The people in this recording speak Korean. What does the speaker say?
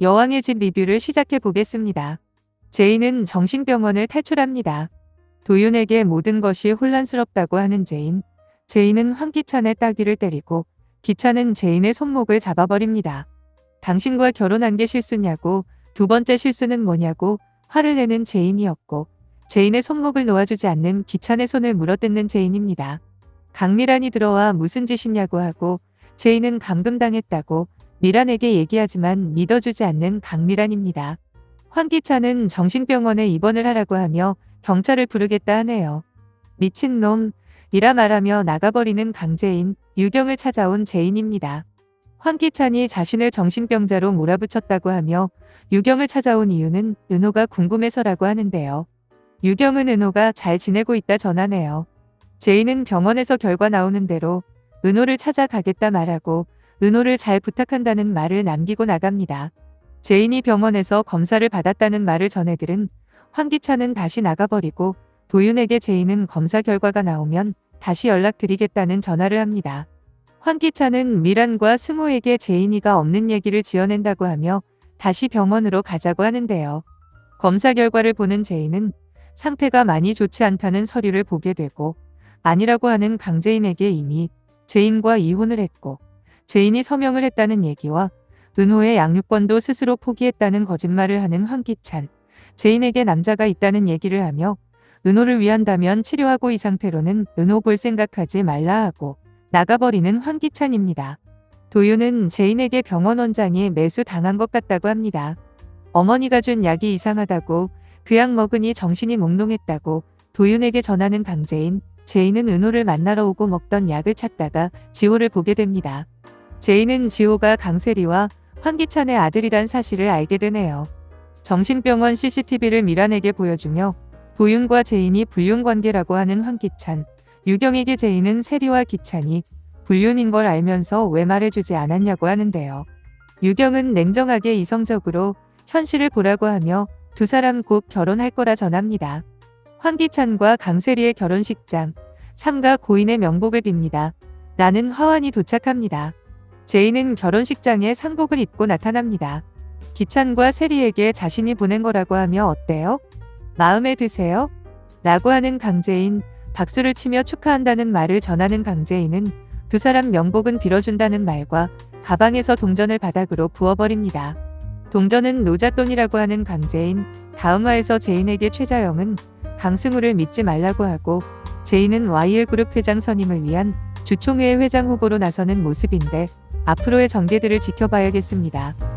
여왕의 집 리뷰를 시작해 보겠습니다. 제인은 정신병원을 탈출합니다. 도윤에게 모든 것이 혼란스럽다고 하는 제인. 제인은 황기찬의 따귀를 때리고 기찬은 제인의 손목을 잡아버립니다. 당신과 결혼한 게 실수냐고 두 번째 실수는 뭐냐고 화를 내는 제인이었고 제인의 손목을 놓아주지 않는 기찬의 손을 물어뜯는 제인입니다. 강미란이 들어와 무슨 짓이냐고 하고 제인은 감금당했다고 미란에게 얘기하지만 믿어주지 않는 강미란입니다. 황기찬은 정신병원에 입원을 하라고 하며 경찰을 부르겠다 하네요. 미친놈, 이라 말하며 나가버리는 강재인, 유경을 찾아온 제인입니다. 황기찬이 자신을 정신병자로 몰아붙였다고 하며 유경을 찾아온 이유는 은호가 궁금해서라고 하는데요. 유경은 은호가 잘 지내고 있다 전하네요. 제인은 병원에서 결과 나오는 대로 은호를 찾아가겠다 말하고 은호를 잘 부탁한다는 말을 남기고 나갑니다. 제인이 병원에서 검사를 받았다는 말을 전해들은 황기찬은 다시 나가버리고 도윤에게 제인은 검사 결과가 나오면 다시 연락드리겠다는 전화를 합니다. 황기찬은 미란과 승우에게 제인이가 없는 얘기를 지어낸다고 하며 다시 병원으로 가자고 하는데요. 검사 결과를 보는 제인은 상태가 많이 좋지 않다는 서류를 보게 되고 아니라고 하는 강재인에게 이미 제인과 이혼을 했고 제인이 서명을 했다는 얘기와 은호의 양육권도 스스로 포기했다는 거짓말을 하는 황기찬. 제인에게 남자가 있다는 얘기를 하며 은호를 위한다면 치료하고 이 상태로는 은호 볼 생각하지 말라 하고 나가버리는 황기찬입니다. 도윤은 제인에게 병원 원장이 매수 당한 것 같다고 합니다. 어머니가 준 약이 이상하다고 그 약 먹으니 정신이 몽롱했다고 도윤에게 전하는 강재인, 제인은 은호를 만나러 오고 먹던 약을 찾다가 지호를 보게 됩니다. 제인은 지호가 강세리와 황기찬의 아들이란 사실을 알게 되네요. 정신병원 CCTV를 미란에게 보여주며 도윤과 제인이 불륜 관계라고 하는 황기찬, 유경에게 제인은 세리와 기찬이 불륜인 걸 알면서 왜 말해주지 않았냐고 하는데요. 유경은 냉정하게 이성적으로 현실을 보라고 하며 두 사람 곧 결혼할 거라 전합니다. 황기찬과 강세리의 결혼식장, 삼가 고인의 명복을 빕니다. 라는 화환이 도착합니다. 제인은 결혼식장에 상복을 입고 나타납니다. 기찬과 세리에게 자신이 보낸 거라고 하며 어때요? 마음에 드세요? 라고 하는 강재인, 박수를 치며 축하한다는 말을 전하는 강재인은 두 사람 명복은 빌어준다는 말과 가방에서 동전을 바닥으로 부어버립니다. 동전은 노잣돈이라고 하는 강재인, 다음화에서 제인에게 최자영은 강승우를 믿지 말라고 하고 제인은 YL그룹 회장 선임을 위한 주총회 회장 후보로 나서는 모습인데 앞으로의 전개들을 지켜봐야겠습니다.